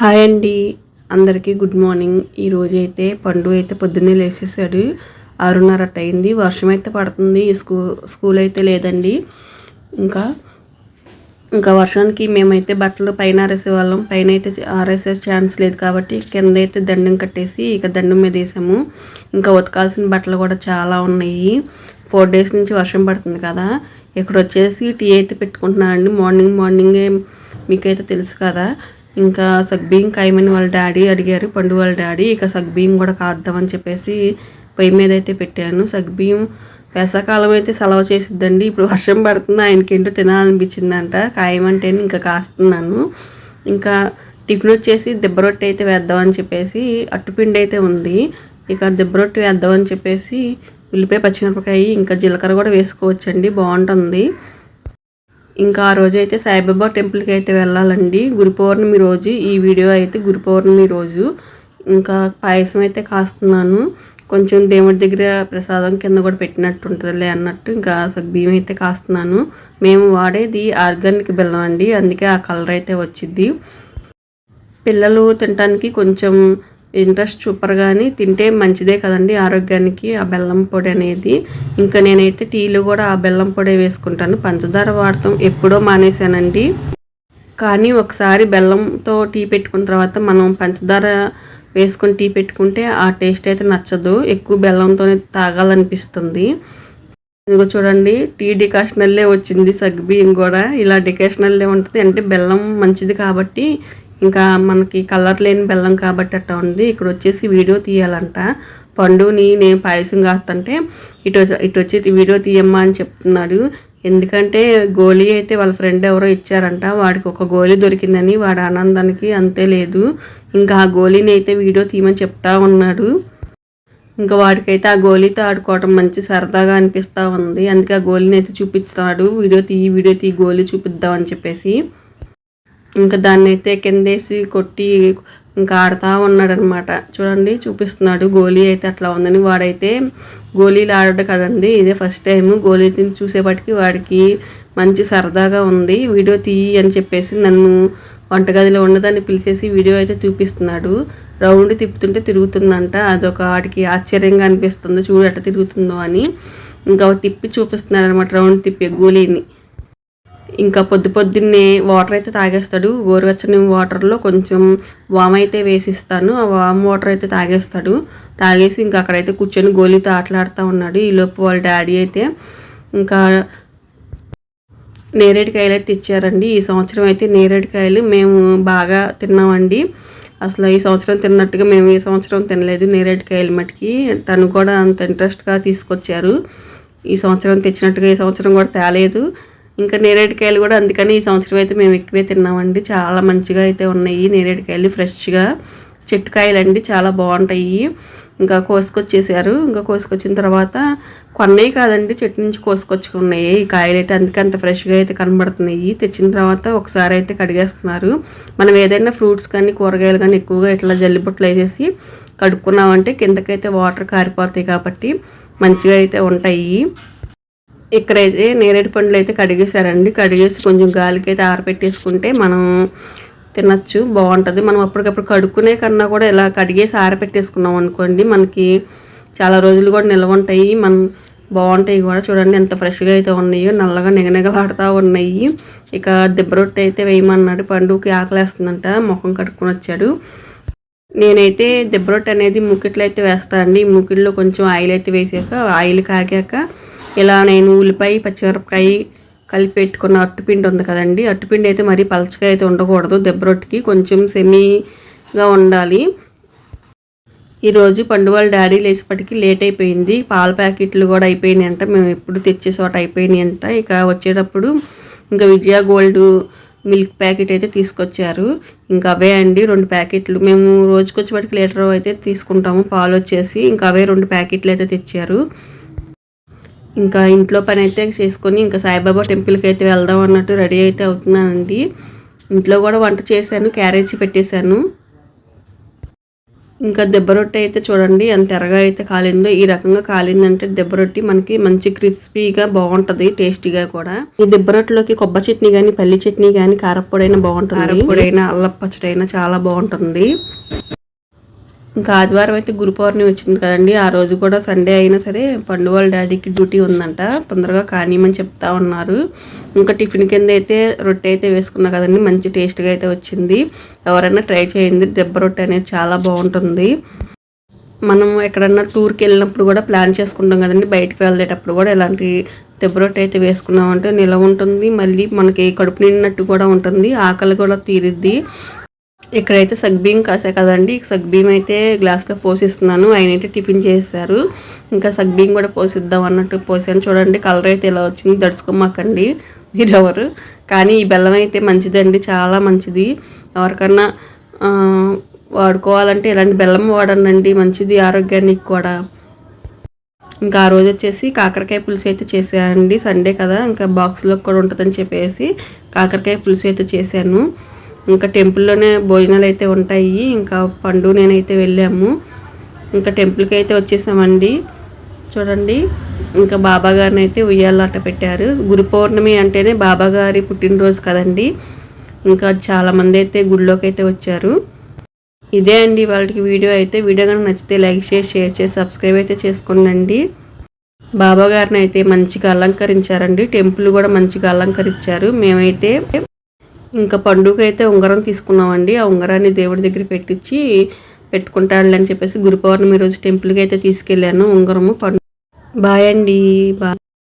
Hi అండి. అందరికీ good morning. ఈరోజు అయితే పండు అయితే పొద్దున్నే లేచేసాడు ఆరున్నర అయింది వర్షం అయితే పడుతుంది. స్కూ స్కూల్ అయితే లేదండి. ఇంకా ఇంకా వర్షానికి మేమైతే బట్టలు పైన ఆరేసే వాళ్ళం. పైన అయితే ఆరేసే ఛాన్స్ లేదు కాబట్టి కింద అయితే దండం కట్టేసి ఇక దండం మీద వేసాము. ఇంకా ఉతకాల్సిన బట్టలు కూడా చాలా ఉన్నాయి. ఫోర్ డేస్ నుంచి వర్షం పడుతుంది కదా. ఇక్కడ వచ్చేసి టీ అయితే పెట్టుకుంటున్నాను అండి. మార్నింగ్ మార్నింగే మీకైతే తెలుసు కదా. ఇంకా సగ్బియ్యం కాయమని వాళ్ళ డాడీ అడిగారు పండు వాళ్ళ డాడీ ఇక సగ్బియ్యం కూడా కాద్దామని చెప్పేసి పొయ్యి మీద అయితే పెట్టాను. సగ్బియ్యం వేసవకాలం అయితే సెలవు చేసిద్దండి ఇప్పుడు వర్షం పడుతుంది ఆయనకి ఏంటో తినాలనిపించిందంట. కాయమంటే ఇంకా కాస్తున్నాను. ఇంకా టిఫిన్ వచ్చేసి దెబ్బరొట్టి అయితే వేద్దామని చెప్పేసి అట్టుపిండి అయితే ఉంది. ఇక దెబ్బరొట్టి వేద్దామని చెప్పేసి ఉల్లిపాయ పచ్చిమిరపకాయ ఇంకా జీలకర్ర కూడా వేసుకోవచ్చండి బాగుంటుంది. ఇంకా ఆ రోజు అయితే సాయిబాబా టెంపుల్కి అయితే వెళ్ళాలండి. గురు పౌర్ణమి రోజు ఈ వీడియో అయితే గురు పౌర్ణమి రోజు. ఇంకా పాయసం అయితే కాస్తున్నాను. కొంచెం దేవుడి దగ్గర ప్రసాదం కింద కూడా పెట్టినట్టు ఉంటుందిలే అన్నట్టు ఇంకా బియ్యం అయితే కాస్తున్నాను. మేము వాడేది ఆర్గానిక్ బెల్లం అండి. అందుకే ఆ కలర్ అయితే వచ్చింది. పిల్లలు తినడానికి కొంచెం ఇంట్రెస్ట్ చూపరు కానీ తింటే మంచిదే కదండి ఆరోగ్యానికి ఆ బెల్లం పొడి అనేది. ఇంకా నేనైతే టీలు కూడా ఆ బెల్లం పొడి వేసుకుంటాను. పంచదార వాడతాం. ఎప్పుడో మానేశానండి. కానీ ఒకసారి బెల్లంతో టీ పెట్టుకున్న తర్వాత మనం పంచదార వేసుకొని టీ పెట్టుకుంటే ఆ టేస్ట్ అయితే నచ్చదు. ఎక్కువ బెల్లంతోనే తాగాలనిపిస్తుంది. ఇదిగో చూడండి టీ డికాషనల్లే వచ్చింది సగ్బియ్యం కూడా. ఇలా డికాషనల్లే ఉంటుంది. అంటే బెల్లం మంచిది కాబట్టి ఇంకా మనకి కలర్ లేని బెల్లం కాబట్టి అట్లా ఉంది. ఇక్కడ వచ్చేసి వీడియో తీయాలంట. పండుని నేను పాయసం కాస్తంటే ఇటు ఇటు వచ్చి వీడియో తీయమ్మా అని చెప్తున్నాడు. ఎందుకంటే గోళీ అయితే వాళ్ళ ఫ్రెండ్ ఎవరో ఇచ్చారంట. వాడికి ఒక గోళీ దొరికిందని వాడి ఆనందానికి అంతే లేదు. ఇంకా ఆ గోళీని అయితే వీడియో తీయమని చెప్తా ఉన్నాడు. ఇంకా వాడికైతే ఆ గోళీతో ఆడుకోవడం మంచి సరదాగా అనిపిస్తూ ఉంది. అందుకే ఆ గోళీని అయితే చూపిస్తాడు వీడియో తీయి వీడియో తీయి గోళీ చూపిద్దామని చెప్పేసి. ఇంకా దాన్ని అయితే కిందేసి కొట్టి ఇంకా ఆడుతూ ఉన్నాడనమాట. చూడండి చూపిస్తున్నాడు. గోలీ అయితే అట్లా ఉందని. వాడైతే గోళీలు ఆడడు కదండి. ఇదే ఫస్ట్ టైం గోళీ తిని చూసేపటికి వాడికి మంచి సరదాగా ఉంది. వీడియో తీయి అని చెప్పేసి నన్ను వంటగదిలో ఉన్నదాన్ని పిలిచేసి వీడియో అయితే చూపిస్తున్నాడు. రౌండ్ తిప్పుతుంటే తిరుగుతుందంట. అదొక వాడికి ఆశ్చర్యంగా అనిపిస్తుంది. చూడు తిరుగుతుందో అని. ఇంకా తిప్పి చూపిస్తున్నాడు అనమాట రౌండ్ తిప్పి గోళీని ఇంకా పొద్దు పొద్దున్నే వాటర్ అయితే తాగేస్తాడు. గోరువెచ్చని వాటర్లో కొంచెం వామ్ అయితే వేసిస్తాను. ఆ వామ్ వాటర్ అయితే తాగేస్తాడు. తాగేసి ఇంకా అక్కడైతే కూర్చొని గోళీతో ఆటలాడుతూ ఉన్నాడు. ఈలోపు వాళ్ళ డాడీ అయితే ఇంకా నేరేడుకాయలు అయితే ఇచ్చారండి ఈ సంవత్సరం అయితే నేరేడుకాయలు మేము బాగా తిన్నామండి. అసలు ఈ సంవత్సరం తిన్నట్టుగా మేము ఈ సంవత్సరం తినలేదు నేరేడుకాయలు మటుకి. తను కూడా అంత ఇంట్రెస్ట్గా తీసుకొచ్చారు. ఈ సంవత్సరం తెచ్చినట్టుగా ఈ సంవత్సరం కూడా తేలేదు. ఇంకా నేరేడుకాయలు కూడా అందుకని ఈ సంవత్సరం అయితే మేము ఎక్కువే తిన్నామండి. చాలా మంచిగా అయితే ఉన్నాయి నేరేడుకాయలు ఫ్రెష్గా. చెట్టుకాయలు అండి చాలా బాగుంటాయి. ఇంకా కోసుకొచ్చేసారు. ఇంకా కోసుకొచ్చిన తర్వాత కొన్నవి కాదండి చెట్టు నుంచి కోసుకొచ్చుకున్నాయి. ఈ కాయలు అయితే అందుకే అంత ఫ్రెష్గా అయితే కనబడుతున్నాయి. తెచ్చిన తర్వాత ఒకసారి అయితే కడిగేస్తున్నారు. మనం ఏదైనా ఫ్రూట్స్ కానీ కూరగాయలు కానీ ఎక్కువగా ఇట్లా జల్లిబుట్లు వేసేసి కడుక్కున్నామంటే కిందకైతే వాటర్ కారిపోతాయి కాబట్టి మంచిగా అయితే ఉంటాయి. ఇక్కడైతే నేరేడు పండ్లు అయితే కడిగేశారండి. కడిగేసి కొంచెం గాలికైతే ఆరపెట్టేసుకుంటే మనం తినచ్చు బాగుంటుంది. మనం అప్పటికప్పుడు కడుక్కునే కన్నా కూడా ఇలా కడిగేసి ఆరపెట్టేసుకున్నాం అనుకోండి మనకి చాలా రోజులు కూడా నిల్వ ఉంటాయి. మనం బాగుంటాయి కూడా. చూడండి ఎంత ఫ్రెష్గా అయితే ఉన్నాయో నల్లగా నిగనిగలాడుతూ ఉన్నాయి. ఇక దెబ్బ రొట్టె అయితే వేయమన్నాడు. పండుకి ఆకలేస్తుందంట ముఖం కట్టుకుని వచ్చాడు. నేనైతే దెబ్బ రొట్టె అనేది ముకిట్లో అయితే వేస్తాను అండి. ముక్కిట్లో కొంచెం ఆయిల్ అయితే వేసాక ఆయిల్ కాగాక ఇలా నేను ఉల్లిపాయ పచ్చిమిరపకాయ కలిపి పెట్టుకున్న అట్టుపిండి ఉంది కదండి. అట్టుపిండి అయితే మరీ పలచగా అయితే ఉండకూడదు. దెబ్బరొట్టికి కొంచెం సెమీగా ఉండాలి. ఈరోజు పండుగల డాడీ లేసేపటికి లేట్ అయిపోయింది. పాల ప్యాకెట్లు కూడా అయిపోయినాయి అంట మేము ఎప్పుడు తెచ్చే చోట అయిపోయినాయి అంట ఇక వచ్చేటప్పుడు ఇంకా విజయ గోల్డ్ మిల్క్ ప్యాకెట్ అయితే తీసుకొచ్చారు. ఇంకా అవే అండి రెండు ప్యాకెట్లు. మేము రోజుకొచ్చేపటికి లీటర్ అయితే తీసుకుంటాము. పాలు వచ్చేసి ఇంకా అవే రెండు ప్యాకెట్లు అయితే తెచ్చారు. ఇంకా ఇంట్లో పని అయితే చేసుకొని ఇంకా సాయిబాబా టెంపుల్కి అయితే వెళ్దాం అన్నట్టు రెడీ అయితే అవుతున్నానండి. ఇంట్లో కూడా వంట చేశాను క్యారేజీ పెట్టేశాను. ఇంకా దెబ్బ రొట్టె అయితే చూడండి ఎంత ఎరగా అయితే కాలిందో ఈ రకంగా కాలిందంటే దెబ్బ రొట్టి మనకి మంచి క్రిస్పీగా బాగుంటది టేస్టీగా కూడా. ఈ దెబ్బ రొట్టెలోకి కొబ్బరి చట్నీ కానీ పల్లి చట్నీ కానీ కారప్పొడైనా బాగుంటుంది. కారప్పొడైనా అల్లపు పచ్చడైనా చాలా బాగుంటుంది. ఇంకా ఆదివారం అయితే గురు పౌర్ణమి వచ్చింది కదండి. ఆ రోజు కూడా సండే అయినా సరే పండు వాళ్ళ డాడీకి డ్యూటీ ఉందంట. తొందరగా కానీయమని చెప్తా ఉన్నారు. ఇంకా టిఫిన్ కింద అయితే రొట్టె అయితే వేసుకున్నా కదండి. మంచి టేస్ట్గా అయితే వచ్చింది. ఎవరైనా ట్రై చేయండి. దెబ్బ రొట్టె అనేది చాలా బాగుంటుంది. మనం ఎక్కడన్నా టూర్కి వెళ్ళినప్పుడు కూడా ప్లాన్ చేసుకుంటాం కదండి. బయటకు వెళ్ళేటప్పుడు కూడా ఇలాంటి దెబ్బ రొట్టె అయితే వేసుకున్నామంటే నిలవ ఉంటుంది. మళ్ళీ మనకి కడుపు నిండినట్టు కూడా ఉంటుంది. ఆకలి కూడా తీరిద్ది. ఇక్కడైతే సగ్బీం కాసే కదండి. సగ్బీం అయితే గ్లాస్లో పోసిస్తున్నాను. ఆయన అయితే టిఫిన్ చేశారు. ఇంకా సగ్బీం కూడా పోసిద్దాం అన్నట్టు పోసాను. చూడండి కలర్ అయితే ఇలా వచ్చింది దడుచుకోమాకండి మీరెవరు. కానీ ఈ బెల్లం అయితే మంచిదండి చాలా మంచిది. ఎవరికన్నా వాడుకోవాలంటే ఇలాంటి బెల్లం వాడండి మంచిది ఆరోగ్యానికి కూడా. ఇంకా ఆ రోజు వచ్చేసి కాకరకాయ పులుసు అయితే చేసానండి సండే కదా ఇంకా బాక్స్లో కూడా ఉంటుందని చెప్పేసి కాకరకాయ పులుసు అయితే చేశాను. ఇంకా టెంపుల్లోనే భోజనాలు అయితే ఉంటాయి. ఇంకా పండు నేనైతే వెళ్ళాము. ఇంకా టెంపుల్కి అయితే వచ్చేసామండి. చూడండి. ఇంకా బాబా గారిని అయితే ఉయ్యాలాట పెట్టారు. గురు పౌర్ణమి అంటేనే బాబా గారి పుట్టినరోజు కదండి. ఇంకా చాలామంది అయితే గుడిలోకి అయితే వచ్చారు. ఇదే అండి వాళ్ళకి వీడియో అయితే. వీడియో కనుక నచ్చితే లైక్ చేసి షేర్ చేసి సబ్స్క్రైబ్ అయితే చేసుకోండి బాబా గారిని అయితే మంచిగా అలంకరించారండి. టెంపుల్ కూడా మంచిగా అలంకరించారు. మేమైతే ఇంకా పండుగ అయితే ఉంగరం తీసుకున్నామండి. ఆ ఉంగరాన్ని దేవుడి దగ్గర పెట్టించి పెట్టుకుంటాడు అని చెప్పేసి గురు పౌర్ణమి రోజు టెంపుల్కి అయితే తీసుకెళ్ళాను ఉంగరము పండు బాయ్ అండి. బాయ్